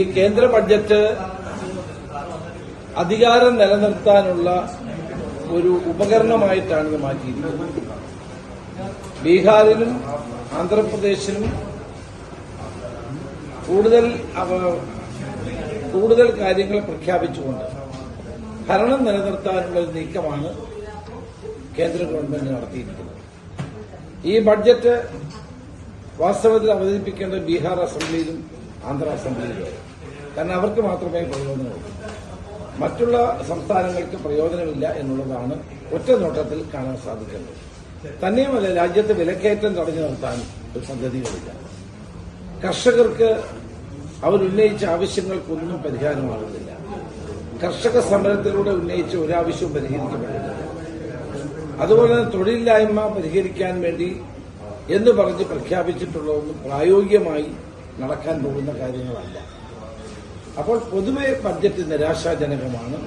ഈ കേന്ദ്ര ബഡ്ജറ്റ് അധികാരം നിലനിർത്താനുള്ള ഒരു ഉപകരണമായിട്ടാണ് ഇത് മാറ്റിയിരിക്കുന്നത്. ബീഹാറിലും ആന്ധ്രാപ്രദേശിലും കൂടുതൽ കൂടുതൽ കാര്യങ്ങൾ പ്രഖ്യാപിച്ചുകൊണ്ട് ഭരണം നിലനിർത്താനുള്ള ഒരു നീക്കമാണ് കേന്ദ്ര ഗവൺമെന്റ് നടത്തിയിരിക്കുന്നത്. ഈ ബഡ്ജറ്റ് വാസ്തവത്തിൽ അവതരിപ്പിക്കേണ്ടത് ബീഹാർ അസംബ്ലിയിലും ആന്ധ്ര അസംബ്ലിയിലും കാരണം അവർക്ക് മാത്രമേ പ്രയോജനമുള്ളൂ മറ്റുള്ള സംസ്ഥാനങ്ങൾക്ക് പ്രയോജനമില്ല എന്നുള്ളതാണ് ഒറ്റ നോട്ടത്തിൽ കാണാൻ സാധിക്കുന്നത്. തന്നെയുമല്ല രാജ്യത്ത് വിലക്കയറ്റം തടഞ്ഞു നിർത്താൻ ഒരു പദ്ധതികളില്ല കർഷകർക്ക് അവരുന്നയിച്ച ആവശ്യങ്ങൾക്കൊന്നും പരിഹാരമാകുന്നില്ല. കർഷക സമരത്തിലൂടെ ഉന്നയിച്ച ഒരാവശ്യവും പരിഹരിക്കപ്പെടുന്നില്ല. അതുപോലെ തന്നെ തൊഴിലില്ലായ്മ പരിഹരിക്കാൻ വേണ്ടി എന്ന് പറഞ്ഞ് പ്രഖ്യാപിച്ചിട്ടുള്ളതൊന്നും പ്രായോഗികമായി നടക്കാൻ പോകുന്ന കാര്യങ്ങളല്ല. അപ്പോൾ പൊതുവെ ബഡ്ജറ്റ് നിരാശാജനകമാണ്.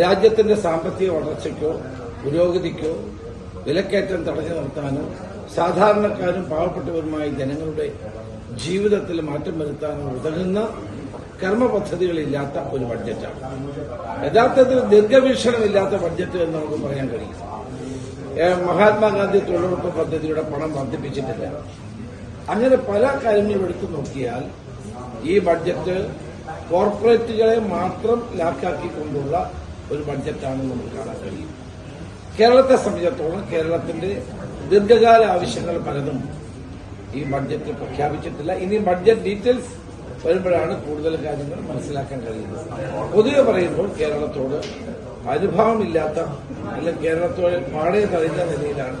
രാജ്യത്തിന്റെ സാമ്പത്തിക വളർച്ചയ്ക്കോ പുരോഗതിക്കോ വിലക്കയറ്റം തടഞ്ഞു നിർത്താനോ സാധാരണക്കാരും പാവപ്പെട്ടവരുമായ ജനങ്ങളുടെ ജീവിതത്തിൽ മാറ്റം വരുത്താനോ ഉതകുന്ന കർമ്മപദ്ധതികളില്ലാത്ത ഒരു ബഡ്ജറ്റാണ് യഥാർത്ഥത്തിൽ ദീർഘവീക്ഷണമില്ലാത്ത ബഡ്ജറ്റ് എന്ന് നമുക്ക് പറയാൻ കഴിയും. മഹാത്മാഗാന്ധി തൊഴിലുറപ്പ് പദ്ധതിയുടെ പണം വർദ്ധിപ്പിച്ചിട്ടില്ല. അങ്ങനെ പല കാര്യങ്ങളും എടുത്തു നോക്കിയാൽ ഈ ബഡ്ജറ്റ് കോർപ്പറേറ്റുകളെ മാത്രം ലാക്കാക്കിക്കൊണ്ടുള്ള ഒരു ബഡ്ജറ്റാണ് നമുക്ക് കാണാൻ കഴിയും കേരളത്തെ സംബന്ധിച്ചിടത്തോളം കേരളത്തിന്റെ ദീർഘകാല ആവശ്യങ്ങൾ പലതും ഈ ബഡ്ജറ്റ് പ്രഖ്യാപിച്ചിട്ടില്ല. ഇനി ബഡ്ജറ്റ് ഡീറ്റെയിൽസ് വരുമ്പോഴാണ് കൂടുതൽ കാര്യങ്ങൾ മനസ്സിലാക്കാൻ കഴിയുന്നത്. പൊതുവെ പറയുമ്പോൾ കേരളത്തോട് അനുഭവമില്ലാത്ത അല്ലെങ്കിൽ കേരളത്തോടെ പാടെ തഴഞ്ഞ നിലയിലാണ്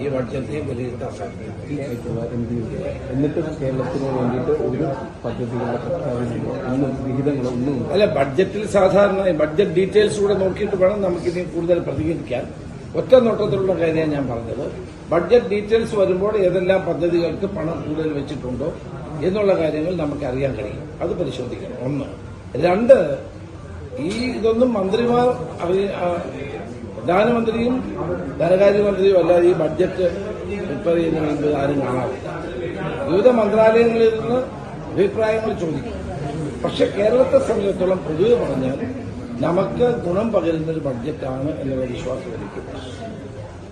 ഈ ബഡ്ജറ്റിനെ വിലയിരുത്താൻ സാധിക്കുന്നത്. എന്നിട്ടും കേരളത്തിന് വേണ്ടിയിട്ട് ഒരു പദ്ധതികളുടെ പ്രഖ്യാപനങ്ങളോ ഒന്നും വിഹിതങ്ങളോ ഒന്നും അല്ല ബഡ്ജറ്റിൽ സാധാരണ ബഡ്ജറ്റ് ഡീറ്റെയിൽസ് കൂടെ നോക്കിയിട്ട് വേണം നമുക്കിനി കൂടുതൽ പ്രതികരിക്കാൻ. ഒറ്റ നോട്ടത്തിലുള്ള കാര്യമാണ് ഞാൻ പറഞ്ഞത്. ബഡ്ജറ്റ് ഡീറ്റെയിൽസ് വരുമ്പോൾ ഏതെല്ലാം പദ്ധതികൾക്ക് പണം കൂടുതൽ വെച്ചിട്ടുണ്ടോ എന്നുള്ള കാര്യങ്ങൾ നമുക്ക് അറിയാൻ കഴിയും. അത് പരിശോധിക്കണം. ഒന്ന്. രണ്ട് ഈ ഇതൊന്നും മന്ത്രിമാർ അവർ പ്രധാനമന്ത്രിയും ധനകാര്യമന്ത്രിയും അല്ലാതെ ഈ ബഡ്ജറ്റ് പ്രിപ്പയർ ചെയ്യുന്ന മുമ്പ് ആരും കാണാറില്ല. വിവിധ മന്ത്രാലയങ്ങളിൽ നിന്ന് അഭിപ്രായങ്ങൾ ചോദിക്കും. പക്ഷെ കേരളത്തെ സംബന്ധിച്ചിടത്തോളം പൊതുവെ പറഞ്ഞാൽ നമുക്ക് ഗുണം പകരുന്ന ഒരു ബഡ്ജറ്റാണ് എന്നുള്ള വിശ്വാസം എനിക്കുണ്ട്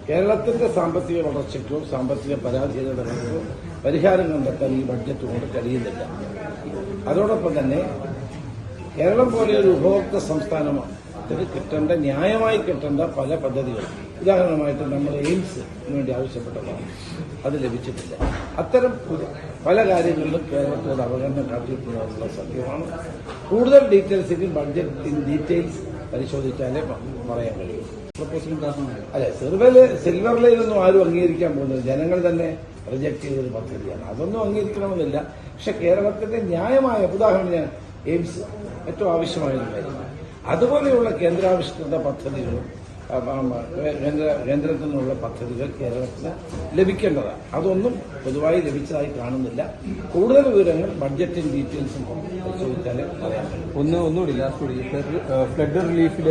കേരളത്തിന്റെ സാമ്പത്തിക വളർച്ചയ്ക്കോ സാമ്പത്തിക പരാധീനതകൾക്കോ പരിഹാരം കണ്ടെത്താൻ ഈ ബഡ്ജറ്റ് കൊണ്ട് കഴിയുന്നില്ല. അതോടൊപ്പം തന്നെ കേരളം പോലെ ഒരു ഉപഭോക്തൃ സംസ്ഥാനമാണ് ഇതിന് കിട്ടേണ്ട ന്യായമായി കിട്ടേണ്ട പല പദ്ധതികൾ ഉദാഹരണമായിട്ട് നമ്മൾ എയിംസിന് വേണ്ടി ആവശ്യപ്പെട്ടതാണ്. അത് ലഭിച്ചിട്ടില്ല. അത്തരം പല കാര്യങ്ങളിലും കേരളത്തോട് അവഗണന കാട്ടിയിട്ടുള്ള സത്യമാണ്. കൂടുതൽ ഡീറ്റെയിൽസിന് ബഡ്ജറ്റ് ഇൻ ഡീറ്റെയിൽസ് പരിശോധിച്ചാലേ പറയാൻ കഴിയും. അല്ലെ സിൽവർ സിൽവർ ലൈനൊന്നും ആരും അംഗീകരിക്കാൻ പോകുന്നത് ജനങ്ങൾ തന്നെ റിജക്ട് ചെയ്തൊരു പദ്ധതിയാണ്. അതൊന്നും അംഗീകരിക്കണമെന്നില്ല. പക്ഷെ കേരളത്തിന്റെ ന്യായമായ ഉദാഹരണം ഞാൻ എയിംസ് ഏറ്റവും ആവശ്യമായ ഒരു കാര്യമാണ് അതുപോലെയുള്ള കേന്ദ്രാവിഷ്കൃത പദ്ധതികളും കേന്ദ്ര കേന്ദ്രത്തിൽ നിന്നുള്ള പദ്ധതികൾ കേരളത്തിന് ലഭിക്കേണ്ടതാണ്. അതൊന്നും പൊതുവായി ലഭിച്ചതായി കാണുന്നില്ല. കൂടുതൽ വിവരങ്ങൾ ബഡ്ജറ്റിൻ ഡീറ്റെയിൽസും പരിശോധിച്ചാൽ പറയാം ഒന്ന് ഒന്നുകൂടി ലാസ്റ്റ് കൂടി. ഫ്ലഡ് റിലീഫിൽ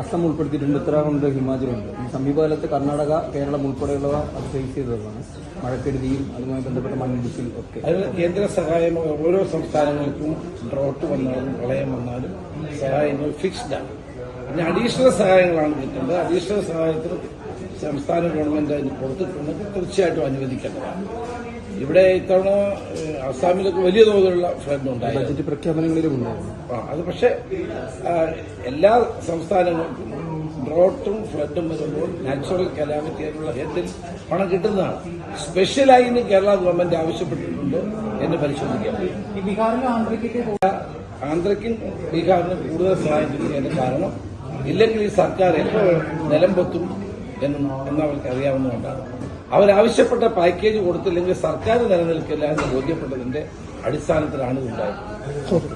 അസം ഉൾപ്പെടുത്തിയിട്ടുണ്ട്. ഉത്തരാഖണ്ഡ് ഹിമാചലുണ്ട് ഈ സമീപകാലത്ത് കർണാടക കേരളം ഉൾപ്പെടെയുള്ളവ അത് ഫേസ് ചെയ്തതാണ്. മഴക്കെടുതിയും അതുമായി ബന്ധപ്പെട്ട മണ്ണിടിച്ചിൽ ഒക്കെ. അത് കേന്ദ്ര സഹായം ഓരോ സംസ്ഥാനങ്ങൾക്കും ഡ്രോട്ട് വന്നാലും പ്രളയം വന്നാലും സഹായങ്ങൾ ഫിക്സ്ഡ് ആണ്. പിന്നെ അഡീഷണൽ സഹായങ്ങളാണ് കിട്ടുന്നത്. അഡീഷണൽ സഹായത്തിന് സംസ്ഥാന ഗവൺമെന്റ് അതിന് കൊടുത്തിട്ടുണ്ടെങ്കിൽ തീർച്ചയായിട്ടും അനുവദിക്കേണ്ടതാണ്. ഇവിടെ ഇത്തവണ അസാമിലൊക്കെ വലിയ തോതിലുള്ള ഫ്ലഡ് ഉണ്ടായി. ബജറ്റ് പ്രഖ്യാപനങ്ങളിലും ഉണ്ടായിരുന്നു ആ, അത് പക്ഷേ എല്ലാ സംസ്ഥാനങ്ങൾക്കും ഡ്രോട്ടും ഫ്ലഡും വരുമ്പോൾ നാച്ചുറൽ കലാമിറ്റി എന്നുള്ള ഹെഡിൽ പണം കിട്ടുന്നതാണ്. സ്പെഷ്യലായി ഇന്ന് കേരള ഗവൺമെന്റ് ആവശ്യപ്പെട്ടിട്ടുണ്ട് എന്ന് പരിശോധിക്കാം. ആന്ധ്രയ്ക്കും ബീഹാറിനും കൂടുതൽ സഹായം കിട്ടിയതിന്റെ കാരണം ഇല്ലെങ്കിൽ ഈ സർക്കാർ എപ്പോൾ നിലമ്പൊത്തും എന്ന് എന്നവർക്ക് അറിയാവുന്നതുകൊണ്ടാണ്. അവരാവശ്യപ്പെട്ട പാക്കേജ് കൊടുത്തില്ലെങ്കിൽ സർക്കാർ നിലനിൽക്കില്ല എന്ന് ബോധ്യപ്പെട്ടതിന്റെ അടിസ്ഥാനത്തിലാണ് ഇതുണ്ടായത്